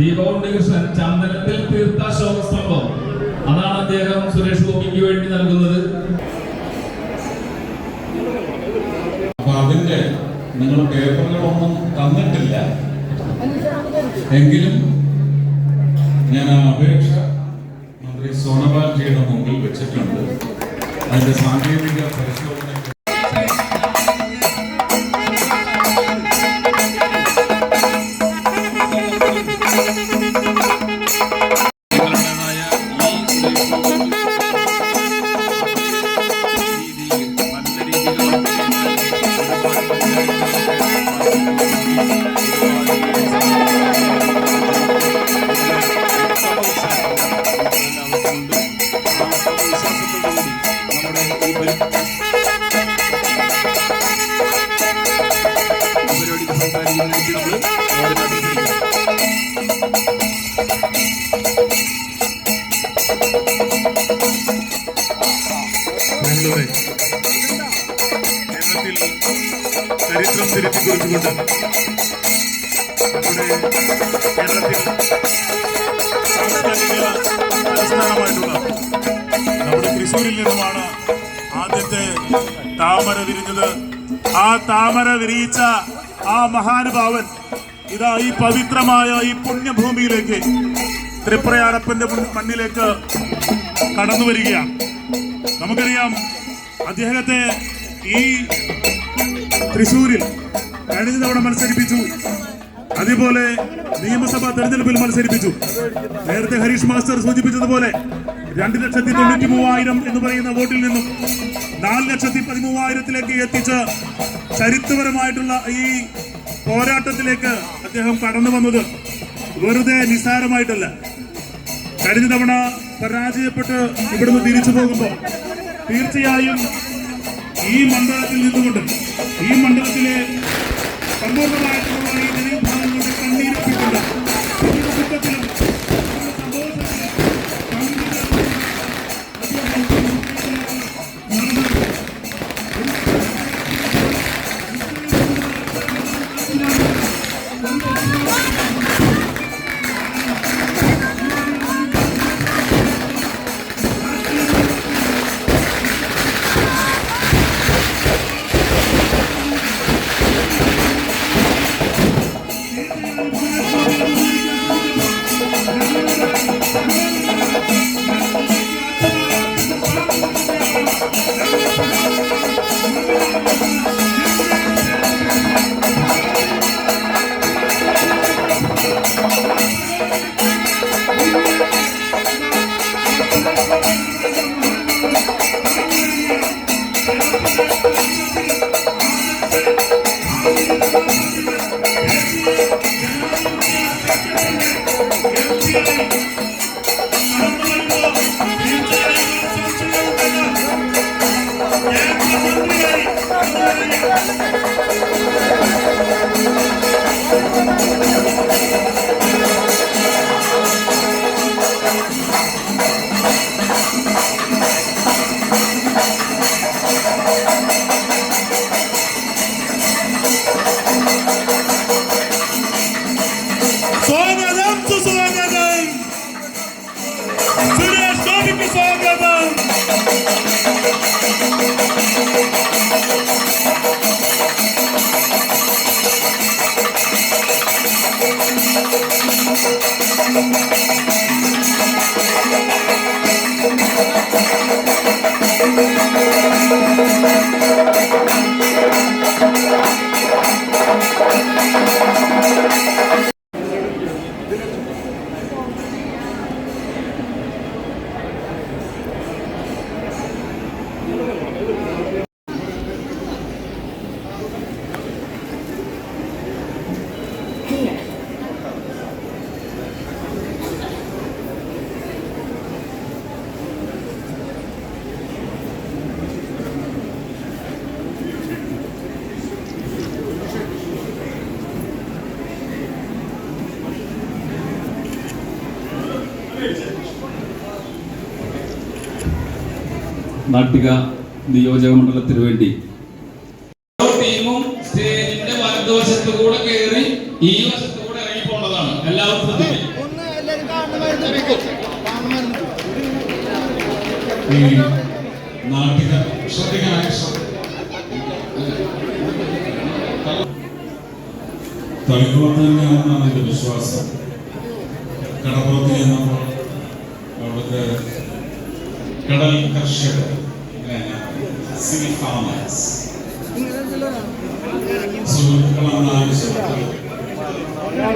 ദീപകുണ്ഠകൃഷ്ണൻ ചന്ദനത്തിൽ തീർത്ത ശോകസ്തംഭം അതാണ് അദ്ദേഹം സുരേഷ് ഗോപിക്ക് വേണ്ടി നൽകുന്നത്. അപ്പൊ അതിന്റെ നിങ്ങൾ പേപ്പറുകളൊന്നും തന്നിട്ടില്ല. എങ്കിലും ഞാൻ ആ അപേക്ഷ മന്ത്രി സോണബാജിയുടെ മുമ്പിൽ വെച്ചിട്ടുണ്ട്. അതിന്റെ സാങ്കേതിക പരിശോധന ബാംഗ്ലൂരെ കേരളത്തിൽ ചരിത്രം തിരുത്തി കുറിച്ചുകൊണ്ട് നമ്മുടെ കേരളത്തിൽ സാംസ്കാരിക നമ്മുടെ തൃശ്ശൂരിൽ നിന്നുമാണ് ആദ്യത്തെ താമര വിരിഞ്ഞത്. ആ താമര വിരിയിച്ച ആ മഹാനുഭാവൻ ഇതാ ഈ പവിത്രമായ ഈ പുണ്യഭൂമിയിലേക്ക് തൃപ്രയാരപ്പന്റെ മണ്ണിലേക്ക് കടന്നു വരികയാണ്. നമുക്കറിയാം അദ്ദേഹത്തെ ഈ തൃശൂരിൽ കഴിഞ്ഞ തവണ മത്സരിപ്പിച്ചു. അതേപോലെ നിയമസഭാ തെരഞ്ഞെടുപ്പിൽ മത്സരിപ്പിച്ചു. നേരത്തെ ഹരീഷ് മാസ്റ്റർ സൂചിപ്പിച്ചതുപോലെ രണ്ട് ലക്ഷത്തി തൊണ്ണൂറ്റി മൂവായിരം എന്ന് പറയുന്ന വോട്ടിൽ നിന്നും നാല് ലക്ഷത്തി പതിമൂവായിരത്തിലേക്ക് എത്തിച്ച് ചരിത്രപരമായിട്ടുള്ള ഈ പോരാട്ടത്തിലേക്ക് അദ്ദേഹം കടന്നു വന്നത് വെറുതെ നിസ്സാരമായിട്ടല്ല. കഴിഞ്ഞ തവണ പരാജയപ്പെട്ട് ഇവിടുന്ന് തിരിച്ചു പോകുമ്പോൾ തീർച്ചയായും ഈ മണ്ഡലത്തിൽ നിന്നുകൊണ്ട് ഈ മണ്ഡലത്തിലെ സമ്പൂർണമായിട്ടുള്ള നാട്ടിക നിയോജക മണ്ഡലത്തിന് വേണ്ടി. ടീമും സ്റ്റേജിന്റെ വലതുവശത്ത് കൂടെ കയറി ഈ വശത്ത് കൂടെ ഇറങ്ങി പോണതാണ് എല്ലാവരും ശ്രദ്ധിക്കും. ഈ നാട്ടിക ശ്രദ്ധിക്കാനായി തളിക്കുളത്ത് തന്നെയാണെന്നാണ് എന്റെ വിശ്വാസം കടപ്പുറത്ത് ചെന്നപ്പോൾ അവിടുത്തെ കടൽ കർഷകർ സീ ഫാമേഴ്സ് സുഹൃത്തുക്കളെന്ന ആവശ്യത്തിൽ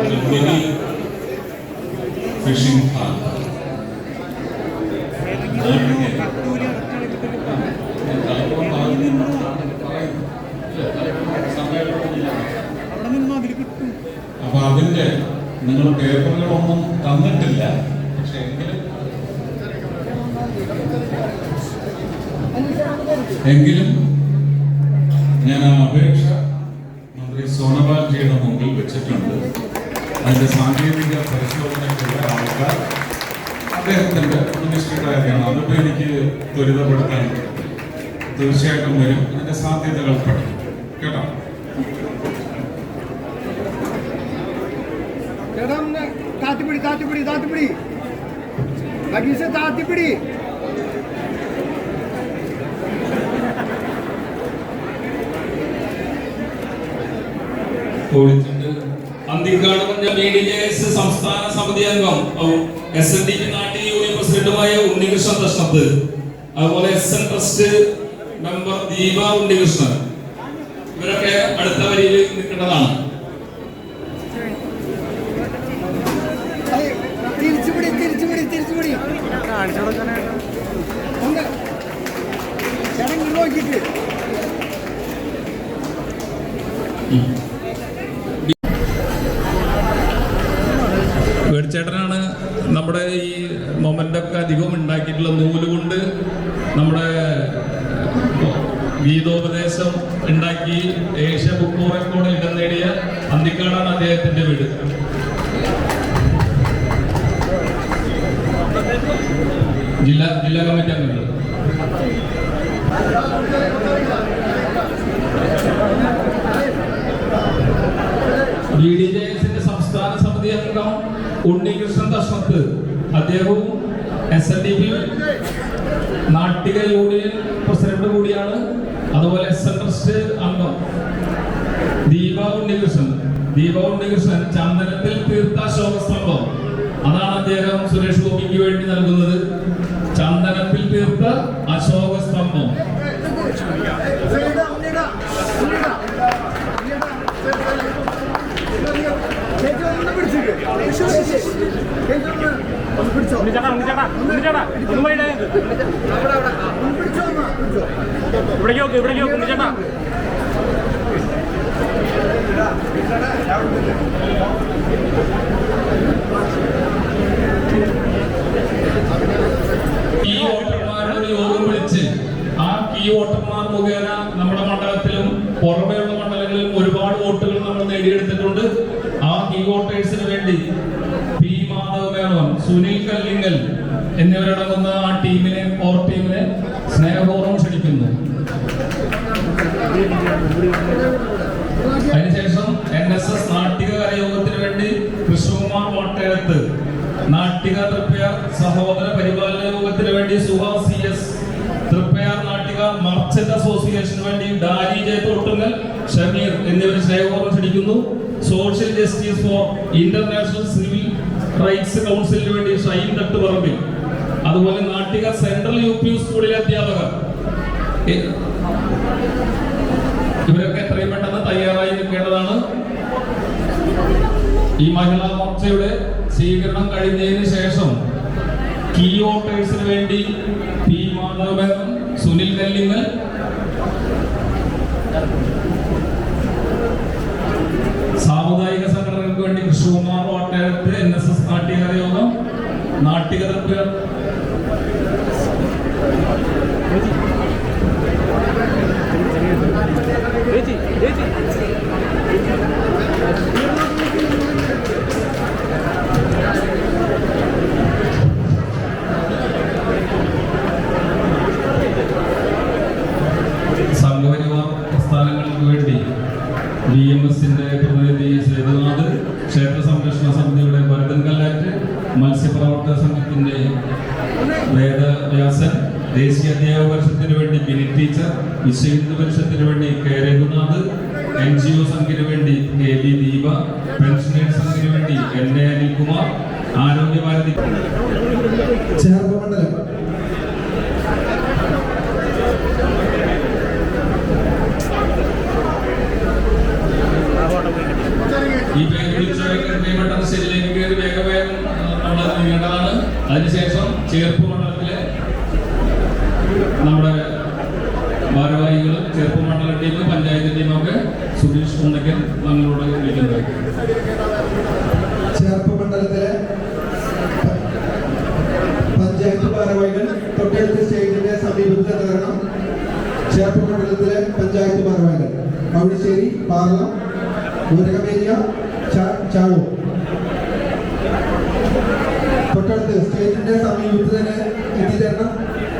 ഒരു മിനി ഫിഷിംഗ് അപ്പൊ അതിന്റെ നിങ്ങൾ പേപ്പറുകളൊന്നും തന്നിട്ടില്ല. പക്ഷെ എങ്കിലും എങ്കിലും ഞാൻ ആ അപേക്ഷ മന്ത്രി സോണബാജിയുടെ മുമ്പിൽ വെച്ചിട്ടുണ്ട്. അതിന്റെ സാങ്കേതിക പരിശോധനയ്ക്കുള്ള ആൾക്കാർ അദ്ദേഹത്തിന്റെ മിനിസ്ട്രിയുടെ കാര്യമാണ് അതിപ്പോ എനിക്ക് ത്വരിതപ്പെടുത്താൻ തീർച്ചയായിട്ടും വരും. അതിന്റെ സാധ്യതകൾ പഠിക്കും. കേട്ടോ? താത്തിപ്പിടി താത്തിപ്പിടി താത്തിപ്പിടി. താത്തിപ്പിടി. കോഴിക്കോട് അന്തിക്കാട് ബി എസ് സംസ്ഥാന സമിതി അംഗം S N D P Nattika union പ്രസിഡന്റുമായ ഉണ്ണികൃഷ്ണൻ ദർശനത്ത് അതുപോലെ S N trust member Deepa Unnikrishnan. ഇവരൊക്കെ അടുത്ത വരിയിൽ നിൽക്കേണ്ടതാണ്. തിരിച്ചുപിടി തിരിച്ചുപിടി തിരിച്ചുപിടി നോക്കിയിട്ട് ഉണ്ടാക്കിയിട്ടുള്ള നൂൽ കൊണ്ട് നമ്മുടെ ഗീതോപദേശം ഉണ്ടാക്കി ഏഷ്യ ബുക്ക് റെക്കോർഡ് ഇടം നേടിയ അന്തിക്കാടാണ് അദ്ദേഹത്തിന്റെ വീട്. ജില്ലാ ജില്ലാ കമ്മിറ്റി അംഗങ്ങൾ ബി ഡി ജെ എസിന്റെ സംസ്ഥാന സമിതി അംഗം ഉണ്ണികൃഷ്ണൻ ദശത്ത് അദ്ദേഹവും S N D P Nattika union president കൂടിയാണ് അതുപോലെ എസ് എൻ ട്രസ്റ്റ് അംഗം ദീപ ഉണ്ണികൃഷ്ണൻ ദീപ ഉണ്ണികൃഷ്ണൻ ചന്ദനത്തിൽ തീർത്ത അശോകസ്തംഭം അതാണ് അദ്ദേഹം സുരേഷ് ഗോപിക്ക് വേണ്ടി നൽകുന്നത് ചന്ദനത്തിൽ തീർത്ത അശോകസ്തംഭം പിടിച്ചോ. ഉണ്ണിച്ചേട്ടാ ഉണ്ണിച്ചേട്ടാ ഉണ്ണിച്ചേട്ടാ ഒന്ന് പിടിച്ചോ ഇവിടേക്ക് നോക്ക് ഇവിടേക്ക് നോക്ക് ഉണ്ണിച്ചേട്ടാ ഈ വോട്ടർമാരുടെ ഒരു യോഗം വിളിച്ച് ആ ഈ വോട്ടർമാർ മുഖേന നമ്മുടെ മണ്ഡലത്തിലും പുറമെയുള്ള മണ്ഡലങ്ങളിലും ഒരുപാട് വോട്ടുകൾ നമ്മൾ നേടിയെടുത്തിട്ടുണ്ട്. ആ കീ വോട്ടേഴ്സിന് വേണ്ടി സുനിൽ കല്ലിങ്കൽ എന്നിവരടങ്ങുന്ന ആ ടീമിനെ ഓർ ടീമിനെ സ്നേഹപൂർവം ക്ഷണിക്കുന്നു. അതിനുശേഷം എൻ എസ് എസ് നാട്ടിക കരയോഗത്തിന് വേണ്ടി കൃഷ്ണകുമാർ കോട്ടയത്ത് നാട്ടിക തൃപ്പയാർ സഹോദര പരിപാലന യോഗത്തിന് വേണ്ടി Suhas C S Triprayar Nattika merchant അസോസിയേഷന് വേണ്ടി ഡാരി ജെ തോട്ടുങ്ങൽ ഷമീർ എന്നിവർ സ്നേഹപൂർവം ക്ഷണിക്കുന്നു. Social justice for international civil rights കൗൺസിലിന് വേണ്ടി ഷൈൻ തട്ട് പറമ്പിൽ അതുപോലെ നാട്ടിക സെൻട്രൽ യു പി സ്കൂളിലെ അധ്യാപകർ. ഇവരൊക്കെ എത്രയും പെട്ടെന്ന് തയ്യാറായി നിൽക്കേണ്ടതാണ്. ഈ മഹിളാ മോർച്ചയുടെ സ്വീകരണം കഴിഞ്ഞതിന് ശേഷം കീ വോട്ടേഴ്സിന് വേണ്ടി സുനിൽ കല്ലിങ്ങൽ പ്രസ്ഥാനങ്ങൾക്ക് വേണ്ടി ബി എം എസിന്റെ പ്രതിനിധി സേതുനാഥ് ക്ഷേത്ര സംരക്ഷണ സമിതിയുടെ ഭരതൻ കല്ലാറ്റ് മത്സ്യപ്രവർത്തക സംഘത്തിന്റെ വേദവ്യാസൻ ദേശീയ അധ്യാപക പരിഷത്തിന് വേണ്ടി ബിനി ടീച്ചർ വിശ്വഹിന്ദു പരിഷത്തിന് വേണ്ടി K Raghunath N G O സംഘിന് വേണ്ടി കെ ബി ദീപ പെൻഷനേഴ്സ് സംഘിന് വേണ്ടി എൻ എ അനിൽകുമാർ ആരോഗ്യഭാരതി ചേർപ്പ് മണ്ഡലം ഈ പേര് വിളിച്ചവരൊക്കെ പ്രിയപ്പെട്ട ശരിയിലേക്ക് കയറി വേഗം വേഗം നമ്മൾ നീങ്ങേണ്ടതാണ് അതിനുശേഷം ചേർപ്പ് മണ്ഡലത്തിലെ നമ്മുടെ ഭാരവാഹികളും ചേർപ്പ് മണ്ഡല ടീം പഞ്ചായത്ത് ടീമൊക്കെ സുധീഷ് കുന്നക്കൻ നമ്മളോട് വിളിക്കുന്നത് ചേർപ്പ് മണ്ഡലത്തിലെ പഞ്ചായത്ത് ഭാരവാഹികൾ തൊട്ടടുത്ത സ്റ്റേജിന്റെ സമീപത്ത് നിൽക്കണം ചേർപ്പ് മണ്ഡലത്തിലെ പഞ്ചായത്ത് ഭാരവാഹികൾ മൗടിശ്ശേരി പാർല ഊരകമേരിയ ചാഴൂർ തൊട്ടടുത്ത് സ്റ്റേജിന്റെ സമീപത്ത് തന്നെ എത്തിച്ചേരണം.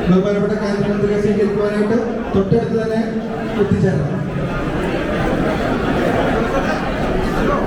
ബഹുമാനപ്പെട്ട കേന്ദ്രമന്ത്രിയെ സ്വീകരിക്കുവാനായിട്ട് തൊട്ടടുത്ത് തന്നെ എത്തിച്ചേരണം ഹലോ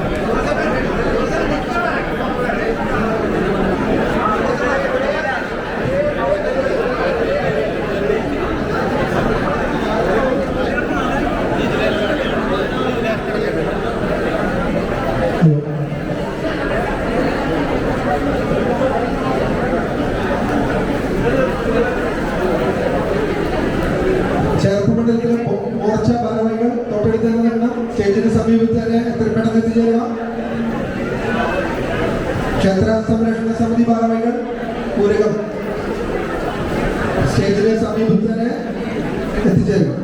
ചേർപ്പ് മണ്ഡലത്തിലെ മോ- മോർച്ച ഭാരവാഹികൾ തൊട്ടടുത്ത് തന്നെ നിൽക്കണം സ്റ്റേജിന് സമീപത്ത് തന്നെ എത്രയും പെട്ടെന്ന് എത്തിച്ചേരുക ക്ഷേത്ര സംരക്ഷണ സമിതി ഭാരവാഹികൾ പൂരകം സ്റ്റേജിന് സമീപത്ത് തന്നെ എത്തിച്ചേരുക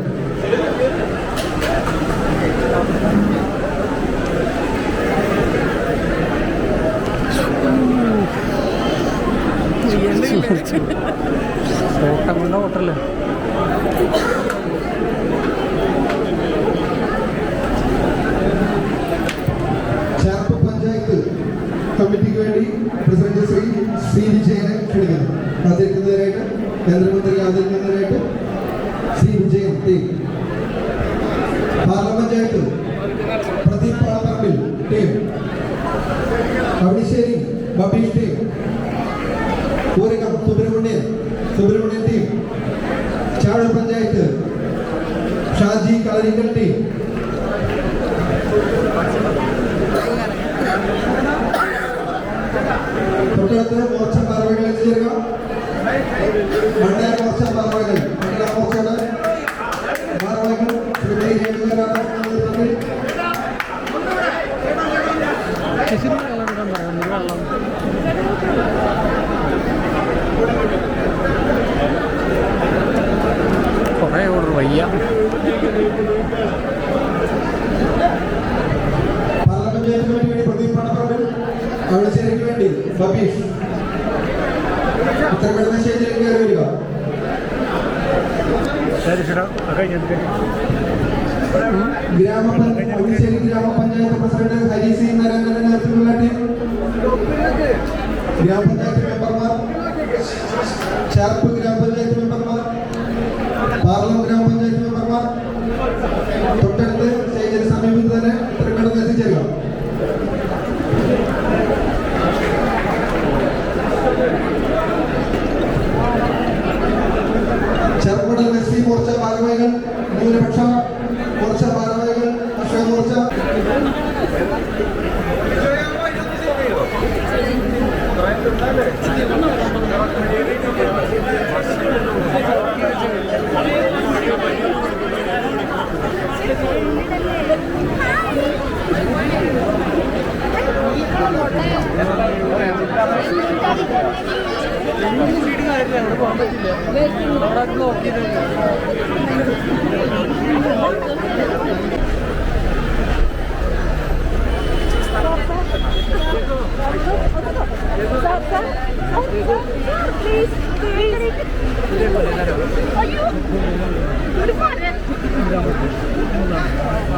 ഓട്ടം കൊണ്ട ഓട്ടല്ലേ ചേർപ്പ് പഞ്ചായത്ത് കമ്മിറ്റിക്ക് വേണ്ടി പ്രസിഡന്റ് ശ്രീ ശ്രീ വിജയനെ ക്ഷണിക്കുന്നു. ആദരിക്കുന്നതിനായിട്ട് കേന്ദ്രമന്ത്രി ആദരിക്കുന്നതിനായിട്ട് ശ്രീ വിജയൻ ടീം. പാർലമെന്റായിട്ട് പ്രദീപ് ടീം. അവിടിശ്ശേരി ബബീഷ് ടീം. അവളിശ്ശേരിക്ക് വേണ്ടി. സ്റ്റേജിലേക്ക് കയറി വരിക. ഗ്രാമപഞ്ചായത്ത് ഗ്രാമപഞ്ചായത്ത് പ്രസിഡന്റ് ഹരി സി നരേന്ദ്രന്റെ നേതൃത്വത്തിലുള്ള ടീം. ഗ്രാമപഞ്ചായത്ത് മെമ്പർമാർ. ചേർപ്പ് ഗ്രാമപഞ്ചായത്ത് മെമ്പർമാർ. പാർലം ഗ്രാമപഞ്ചായത്ത്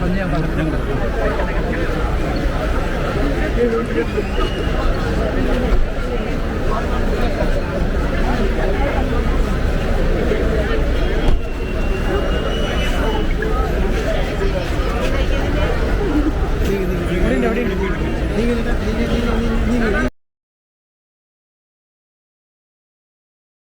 안녕.